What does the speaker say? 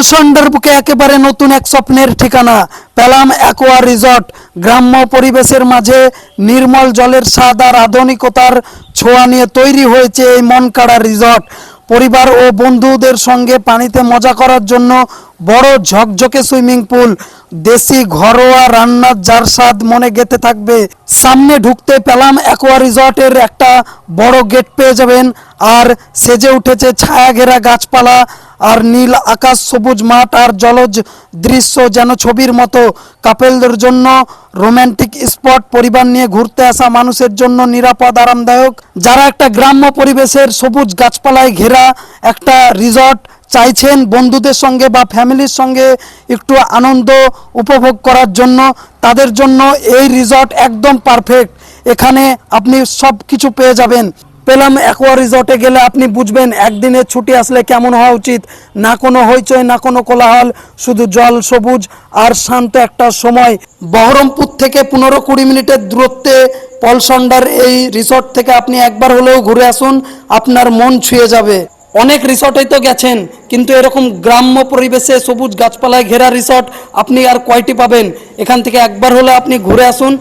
পলসন্ডার বুকে একেবারে নতুন এক স্বপ্নের ঠিকানা। পেলাম অ্যাকোয়া রিসর্ট। গ্রাম্য পরিবেশের মাঝে নির্মল জলের স্বাদ আর আধুনিকতার ছোঁয়া নিয়ে তৈরি হয়েছে এই মনকাড়া রিসর্ট। পরিবার ও বন্ধুদের সঙ্গে পানিতে মজা করার জন্য বড় ঝকঝকে সুইমিং পুল, দেশি ঘরোয়া রান্নার যার স্বাদ মনে গেতে থাকবে। সামনে ঢুকতে পেলাম অ্যাকোয়া রিসর্টের একটা বড় গেট পেয়ে যাবেন। আর সেজে উঠেছে ছায়া ঘেরা গাছপালা আর নীল আকাশ, সবুজ মাঠ আর জলজ দৃশ্য যেন ছবির মতো। কাপেলদের জন্য রোমান্টিক স্পট, পরিবার নিয়ে ঘুরতে আসা মানুষের জন্য নিরাপদ, আরামদায়ক। যারা একটা গ্রাম্য পরিবেশের সবুজ গাছপালায় ঘেরা একটা রিসর্ট চাইছেন বন্ধুদের সঙ্গে বা ফ্যামিলির সঙ্গে একটু আনন্দ উপভোগ করার জন্য, তাদের জন্য এই রিসর্ট একদম পারফেক্ট এখানে আপনি সব কিছু পেয়ে যাবেন। পেলাম অ্যাকোয়া রিসর্টে গেলে আপনি বুঝবেন, একদিনের ছুটি আসলে কেমন হওয়া উচিত। না কোনো হইচই, না কোনো কোলাহল, শুধু জল, সবুজ আর শান্ত একটা সময়। বহরমপুর থেকে পনেরো কুড়ি মিনিটের দূরত্বে পলসন্ডার এই রিসর্ট থেকে আপনি একবার হলেও ঘুরে আসুন, আপনার মন ছুঁয়ে যাবে। অনেক রিসর্টেই তো গেছেন, কিন্তু এরকম গ্রাম্য পরিবেশে সবুজ গাছপালায় ঘেরা রিসর্ট আপনি আর কয়টি পাবেন? এখান থেকে একবার হলে আপনি ঘুরে আসুন।